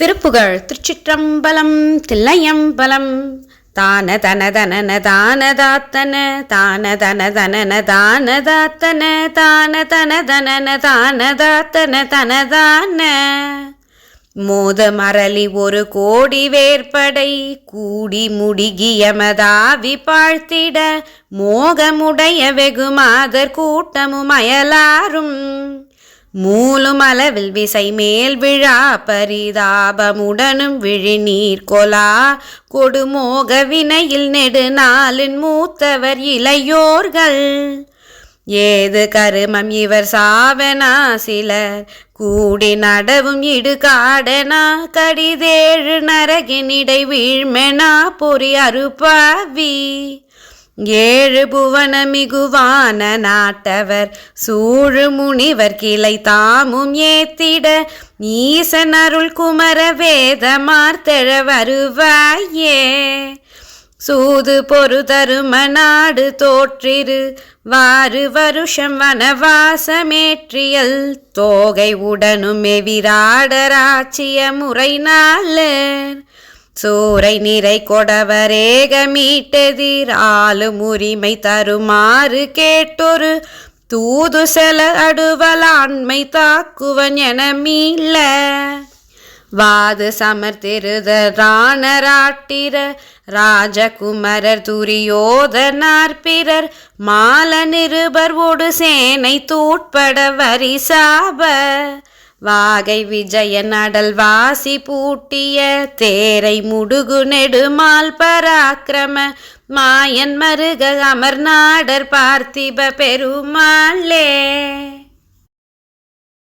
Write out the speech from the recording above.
திருப்புகழ் திருச்சிற்றம்பலம் தில்லையம்பலம். தான தன தனன தான தாத்தன தான தன தனன தான தாத்தன தான தன தனன தான தாத்தன தனதான மோத மரளி ஒரு கோடி வேற்படை கூடி முடிகியமதாவி பாழ்த்திட மோகமுடைய வெகுமாதர் கூட்டமும் அயலாரும். மூலும் அளவில் விசை மேல் விழா பரிதாபமுடனும் விழிநீர் கொலா. கொடுமோக வினையில் நெடுநாளின் மூத்தவர் இளையோர்கள். ஏது கருமம் இவர் சாவனா? சிலர் கூடி நடவும் இடுகாடனா கடிதேழு நரகினிடை வீழ்மெனா? பொறி அறுப்பாவி ஏழு புவன மிகுவான நாட்டவர் சூழு முனிவர் கிளை தாமும் ஏத்திட ஈசன் அருள் குமர வேதமார்த்தெழ வருவாயே. சூது பொறு தரும நாடு தோற்றிரு வாறு வருஷம் வனவாசமேற்றியல் தோகை உடனும் எவிராடராட்சிய முறை நாளர். சூறை நிறை கொடவரேகமீட்டெதிராலும் உரிமை தருமாறு கேட்டொரு தூது செல அடுவலாண்மை தாக்குவன் என மீள. வாது சமர்த்திருத ராணராட்டிர ராஜகுமரர் துரியோதனார் பிறர் மால நிருபர் ஒடு சேனை தூட்பட வரிசாப. வாகை விஜய நடல் வாசி பூட்டிய தேரை முடுகு நெடுமால் பராக்கிரம மாயன் மருக அமர்நாடர் பார்த்திப பெருமாளே.